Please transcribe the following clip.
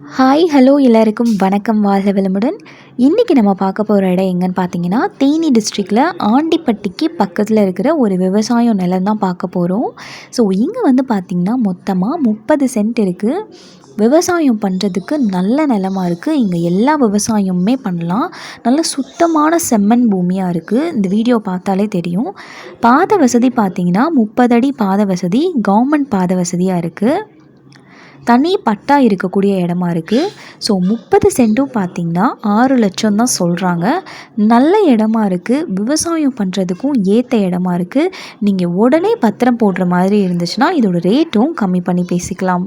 Hi hello எல்லாருக்கும் வணக்கம் வாழ்க வளமுடன். இன்றைக்கி நம்ம பார்க்க போகிற இடம் எங்கன்னு பார்த்தீங்கன்னா தேனி டிஸ்ட்ரிக்டில் ஆண்டிப்பட்டிக்கு பக்கத்தில் இருக்கிற ஒரு விவசாயம் நிலம் தான் பார்க்க போகிறோம் ஸோ இங்கே வந்து பார்த்திங்கன்னா மொத்தமாக முப்பது சென்ட் இருக்குது விவசாயம் பண்ணுறதுக்கு நல்ல நிலமாக இருக்குது இங்கே எல்லா விவசாயமுமே பண்ணலாம். நல்ல சுத்தமான செம்மண் பூமியாக இருக்குது இந்த வீடியோ பார்த்தாலே தெரியும். பாத வசதி பார்த்திங்கன்னா முப்பது அடி பாத வசதி கவர்மெண்ட் பாத வசதியாக இருக்குது தனி பட்டா இருக்கக்கூடிய இடமா இருக்குது ஸோ முப்பது சென்ட்டும் பார்த்திங்கன்னா ஆறு லட்சம் தான் சொல்கிறாங்க நல்ல இடமா இருக்குது விவசாயம் பண்ணுறதுக்கும் ஏற்ற இடமா இருக்குது நீங்கள் உடனே பத்திரம் போடுற மாதிரி இருந்துச்சுன்னா இதோட ரேட்டும் கம்மி பண்ணி பேசிக்கலாம்.